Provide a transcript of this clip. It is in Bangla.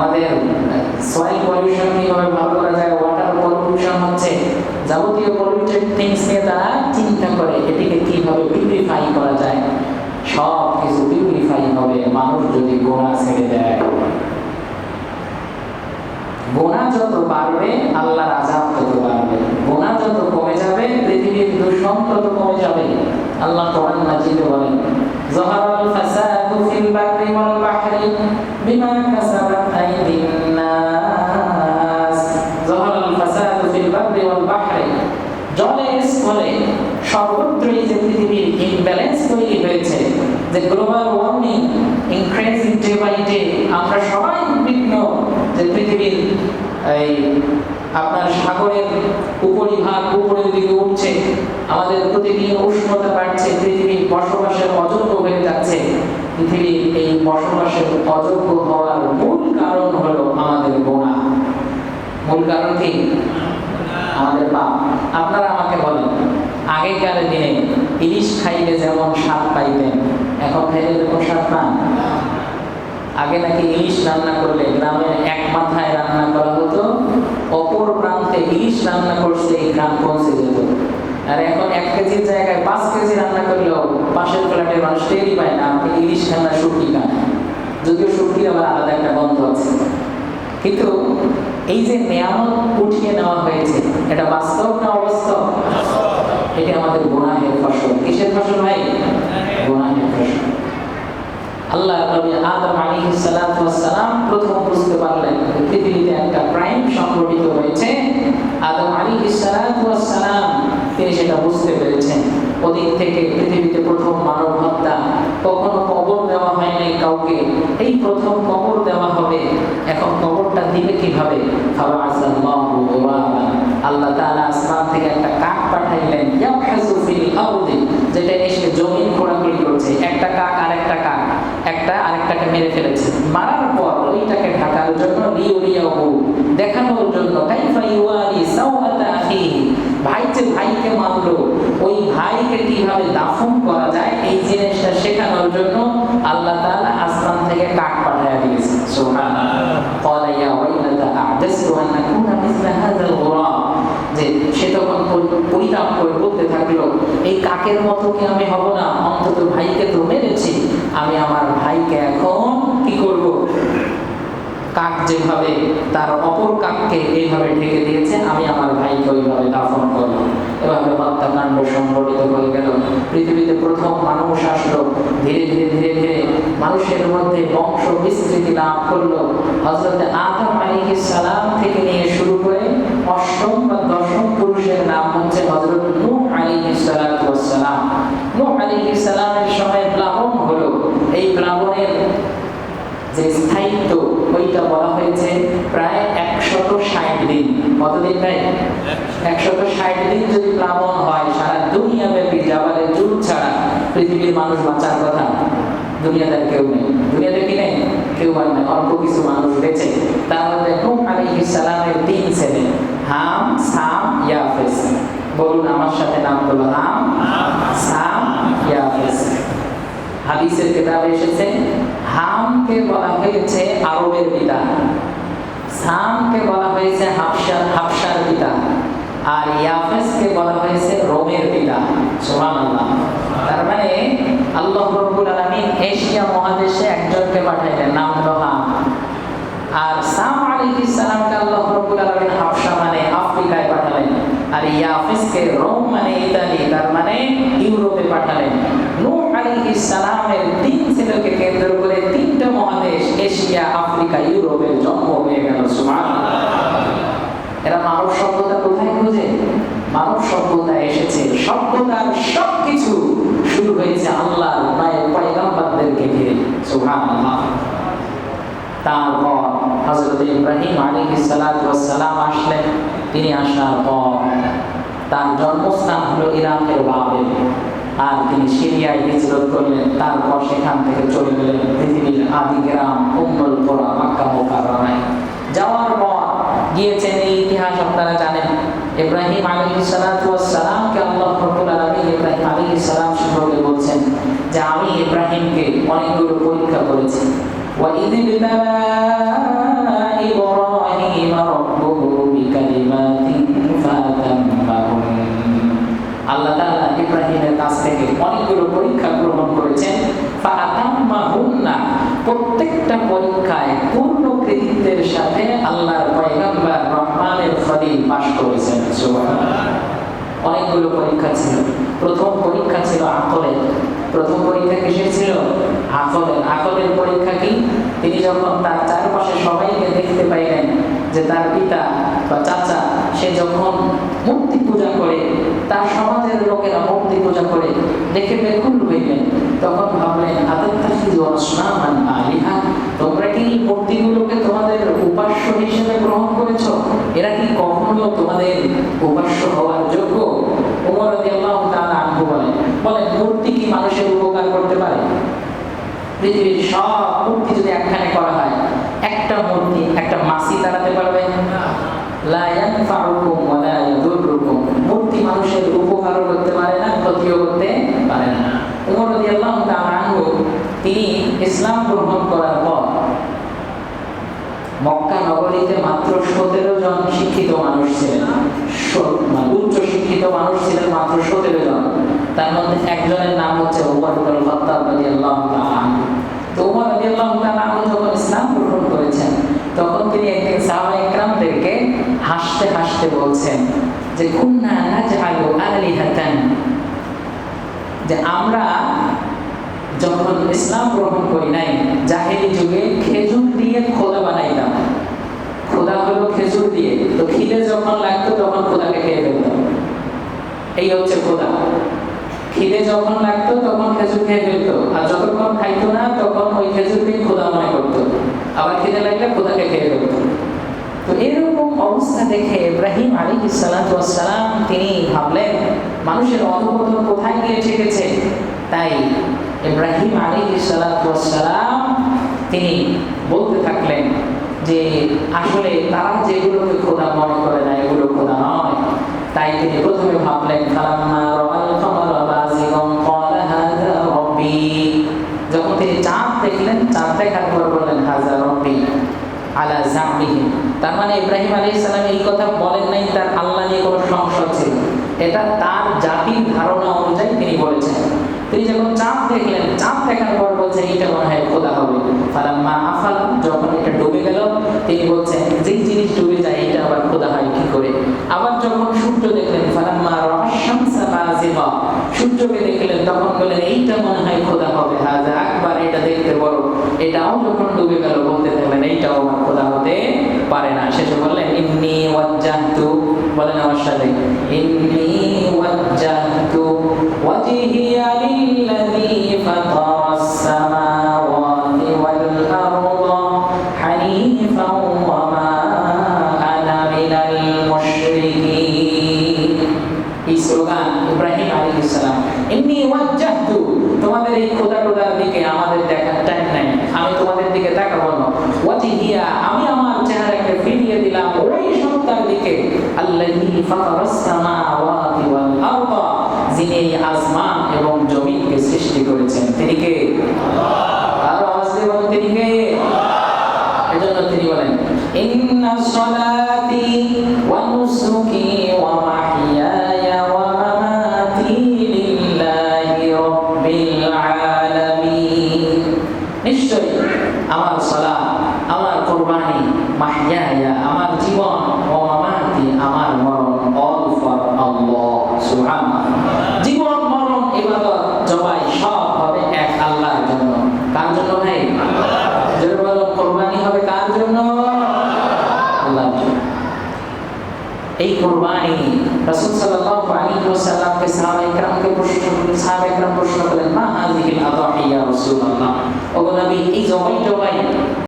আমাদের সয়েল পলিউশন কীভাবে ভালো করা যায় ওয়াটার পলিউশন হচ্ছে যাবতীয় পলিউটেড থিংস নিয়ে তারা চিন্তা করে, এটিকে কীভাবে পিউরিফাই করা যায়। সব কিছু পিউরিফাই হবে। মানুষ যদি গোড়া ছেড়ে দেয় গোনা যত বাড়বে, আল্লাহর আজাব তত বাড়বে। গোনা যত কমে যাবে, পৃথিবীর দূষণ তত কমে যাবে। আল্লাহ কোরআন মাজিদে বলেন জহারাল ফাসাদু ফিল বাররি ওয়াল বাহরি বিমা কাসাবাত আইদিন নাস। জহারাল ফাসাদু ফিল বাররি ওয়াল বাহরি জলে স্থলে সর্বত্রই যে পৃথিবীর ইমব্যালেন্স তৈরি হয়েছে, যে global warming increasing day by day আমরা সবাই উদ্বিগ্ন যে পৃথিবীর এই আপনার সাগরের উপরিভাগ, উপরের দিকে উঠছে, আমাদের প্রতিদিন উষ্ণতা বাড়ছে, পৃথিবীর বসবাসের অযোগ্য হয়ে যাচ্ছে। পৃথিবীর এই বসবাসের অযোগ্য হওয়ার মূল কারণ হলো আমাদের গোনা মূল কারণ কি? আমাদের পাপ আপনারা আমাকে বলেন, আগেকার দিনে ইলিশ খাইলে যেমন স্বাদ পাইতেন, এখন খাইলে যেমন স্বাদ পান? আগে নাকি ইলিশ রান্না করলে গ্রামের এক মাথায় রান্না করা হতো, অপর প্রান্তে ইলিশ রান্না করছে এই গ্রাম পৌঁছে যেত আর এখন এক কেজির জায়গায় পাঁচ কেজি রান্না করলেও পাশের ফ্ল্যাটের মানুষ টেরই পায় না, আপনি ইলিশ খান না। খান যদিও শুটকির আবার আলাদা একটা গন্ধ আছে। কিন্তু এই যে নিয়ামত উঠিয়ে নেওয়া হয়েছে, এটা বাস্তব না অবাস্তব? এটা আমাদের গুনাহের ফসল। কিসের ফসল ভাই গুনাহের ফসল আল্লাহ নবী আদম ওয়াস সালাম প্রথম বুঝতে পারলেন পৃথিবীতে একটা ক্রাইম সংঘটিত হয়েছে। আদম ওয়াস সালাম তিনি সেটা বুঝতে পেরেছেন। ওদিক থেকে পৃথিবীতে প্রথম মানব হত্যা, কখনো কবর দেওয়া হয়নি কাউকে। এই প্রথম কবর দেওয়া হবে। এখন কবরটা দিবে কীভাবে? আল্লাহ তাআলা আসমান থেকে একটা কাক পাঠাইলেন যেটা এসে জমিন খোঁড়াখুড়ি করছে। একটা কাক একটা আরেকটাকে মেরে ফেলেছে। মারার পর ওইটাকে ঢাকার জন্য লিউরিয়াহু দেখানোর জন্য তাই ইউয়ারি সাওয়াতা আখিহি ভাই যে ভাইকে মারলো, ওই ভাইকে কীভাবে দাফন করা যায় এই জিনিসটা শেখানোর জন্য আল্লাহ তাআলা আসমান থেকে কাক পাঠিয়ে দিয়েছে। সুবহানাল্লাহ। ক্বালা ইয়া ওয়াইলাতা আ'দাসু আন নাকুনা মিসলা হাযাল গুরা যে সে তখন পরিতাপ করে বলতে থাকল, এই কাকের মতো কি আমি হব না? তো মেরেছি আমি আমার ভাইকে এখন কি করব? কাক যেভাবে তার অপর কাককে এইভাবে ঢেকে দিয়েছে, আমি আমার ভাইকে ওইভাবে দাফন করলাম এভাবে হত্যাকাণ্ড সংঘটিত হয়ে গেল। পৃথিবীতে প্রথম মানুষ আসলো। ধীরে ধীরে ধীরে ধীরে মানুষের মধ্যে বংশ বিস্তৃতি লাভ করল। হজরত আদম আলাইহিস সালাম থেকে নিয়ে শুরু করে অষ্টম বা দশম পুরুষের নাম হচ্ছে হজরত নূহ আলাইহিস সালাতু ওয়াস সালাম নূহ আলাইহিস সালামের সময় প্লাবন হলো এই প্লাবনের যে স্থায়িত্ব ওইটা বলা হয়েছে প্রায় একশত ষাট দিন কতদিন ভাই একশত ষাট দিন যদি প্লাবন হয় সারা দুনিয়া ব্যাপী জাবালে জুট ছাড়া পৃথিবীর মানুষ বাঁচার কথা। দুনিয়াতে কেউ নেই। দুনিয়াতে কি নেই? কেউ আর নেই। অল্প কিছু মানুষ বেঁচে। তার মধ্যে নূহ আলাইহিস সালামের তিন ছেলে। হাম, সাম, ইয়াফেস। বলুন আমার সাথে নাম হলো হাম, সাম, ইয়াফেস। হাদিসের কিতাবে এসেছে, হামকে বলা হয়েছে আরবের পিতা। সামকে বলা হয়েছে হাফসার হাফসার পিতা। আর ইয়াফেসকে বলা হয়েছে রোমের পিতা। সুবহানাল্লাহ। তার মানে আল্লাহ রাব্বুল আলামিন এশিয়া মহাদেশে একজনকে পাঠাইলেন, নাম হলো আর সাম আলাইহিস সালামকে আল্লাহ রাব্বুল আলামিন হাফসা মানে আফ্রিকায় পাঠালেন। আর ইয়াফিসকে রোম মানে ইতালি, তার মানে ইউরোপে পাঠালেন। নূহ আলাইহিস সালামের তিন ছেলেকে কেন্দ্র করে তিনটা মহাদেশ এশিয়া আফ্রিকা ইউরোপের জন্ম হয়ে গেল সুবহানাল্লাহ এরা মানব সভ্যতা কোথায় খুঁজে মানব সভ্যতা এসেছে সভ্যতার সবকিছু শুরু হয়েছে আল্লাহর মায়ের পয়গাম্বারদেরকে ঘিরে সুবহানাল্লাহ তারপর হজরত ইব্রাহিম আলী সালাম আসলেন তিনি আসার পর তার জন্মস্থান ইরাকের বাবেল আর তিনি সিরিয়ায় হিজরত করলেন তারপর সেখান থেকে চলে গেলেন পৃথিবীর আদি গ্রাম উম্মুল কোরা মাক্কা মোকাররমায় যাওয়ার পর গিয়েছেন এই ইতিহাস আপনারা জানেন ইব্রাহিম আলাইহিস সালাতু অনেকগুলো পরীক্ষা করেছি। আল্লাহ তাআলা কাছ থেকে অনেকগুলো পরীক্ষা গ্রহণ করেছেন। ফাতাম্মাহুন্না, প্রত্যেকটা পরীক্ষায় পূর্ণ কৃতিত্বের সাথে আল্লাহর রহমানের খলিল পাশ করেছেন। অনেকগুলো পরীক্ষা ছিল। প্রথম পরীক্ষা ছিল আকলের। প্রথম পরীক্ষা কিসের ছিল? আকলের। আকলের পরীক্ষা কি? তিনি যখন তার চারপাশে সবাইকে দেখতে পাইলেন যে তার পিতা বা চাচা, সে যখন মূর্তি পূজা করে, তার সমাজের লোকেরা মূর্তি পূজা করে দেখে বেকুল হইলেন। তখন ভাবলেন তোমরা কি মূর্তিগুলোকে তোমাদের উপাস্য হিসেবে গ্রহণ করেছ? এরা কি কখনো তোমাদের উপাস্য হওয়ার যোগ্য ওমর রাদিয়াল্লাহু মানুষের উপকার করতে পারে? পৃথিবীর সব মূর্তি যদি একখানে করা হয়, একটা মূর্তি, একটা মাসি তাড়াতে পারবে? মূর্তি মানুষের উপকারও করতে পারে না, ক্ষতিও করতে পারে না। তিনি ইসলাম গ্রহণ করার পর মক্কা নগরীতে মাত্র সতেরো জন শিক্ষিত মানুষ ছিলেন। উচ্চ শিক্ষিত মানুষ ছিলেন মাত্র সতেরো জন। তার মধ্যে একজনের নাম হচ্ছে আমরা যখন ইসলাম গ্রহণ করি নাই, জাহেলি যুগে খেজুর দিয়ে খোদা বানাইতাম। খোদা হলো খেজুর দিয়ে। তো খিদে যখন লাগতো তখন খোদাকে খেয়ে ফেলতাম এই হচ্ছে খোদা। খিদে যখন লাগতো, তখন খেজুর খেয়ে ফেলতো। আর যতক্ষণ খাইতো না, তখন ওই খেজুরকে খোদা মনে করতো। আবার খিদে লাগলে খোদাকে খেয়ে ফেলতো। তো এরকম অবস্থা দেখে ইব্রাহিম আলী সালাম তিনি ভাবলেন, মানুষের অধপতন কোথায় গিয়ে ঠেকেছে? তাই ইব্রাহিম আলী সালাম তিনি বলতে থাকলেন যে, আসলে তারা যেগুলোকে খোদা মনে করে না, এগুলো খোদা নয়। তাই তিনি প্রথমে ভাবলেন যখন তিনি চাঁদ দেখলেন, চাঁদ দেখার পর বললেন আলা তার মানে ইব্রাহিম আলাইহিস এই কথা বলেন নাই, তার আল্লাহ নিয়ে কোনো সংশয় ছিল এটা তার জাতির ধারণা অনুযায়ী তিনি বলেছেন। তিনি যখন চাঁদ দেখলেন, চাঁদ দেখার পর বলছেন এটা মনে হয় খোদা হবে। আফাল, যখন এটা ডুবে গেল তিনি বলছেন যেই জিনিস ডুবে যায় এটা আবার খোদা হয় কি করে আবার যখন সূর্য দেখলেন ফালাম্মা রাশামসা বাযিগা সূর্যকে দেখলেন তখন বললেন এইটা মনে হয় খোদা হবে হাজা আকবার এটা দেখতে বড় এটাও যখন ডুবে গেল বলতে থাকলেন এইটাও আমার খোদা হতে পারে না। শেষে বললেন, ইন্নি ওয়াজ্জাহতু, বলেন আমার সাথে, ইন্নি ওয়াজ্জাহতু ওয়াজহিয়া লিল্লাযী ফাতারাস সামাওয়াতি ওয়াল আরদা হানিফাও ওয়া মা আনা মিনাল মুশরিকিন। এই স্লোগান ইব্রাহিম আলাইহিস সালাম, ইন্নি ওয়াজ্জাহতু, তোমাদের এই খোদা টোদার দিকে আমাদের দেখার টাইম নাই, আমি তোমাদের দিকে তাকাবো না। ওয়াজহিয়া, আমি আমার চেহারাকে ফিরিয়ে দিলাম ওই সত্তার দিকে আল্লাযী ফাতারাস সামাওয়াতি জন্য। কার জন্য ভাই? কোরবানি হবে কার জন্য? আল্লাহর জন্য। এই কোরবানি রাসূল সাল্লাল্লাহু আলাইহি ওয়াসাল্লামকে সাহাবা ইকরামকে প্রশ্ন সাহাবা ইকরাম প্রশ্ন করলেন, মা হাযিহিল আদাহি রাসূলুল্লাহ? ওগো নবী, এই জবাই জবাই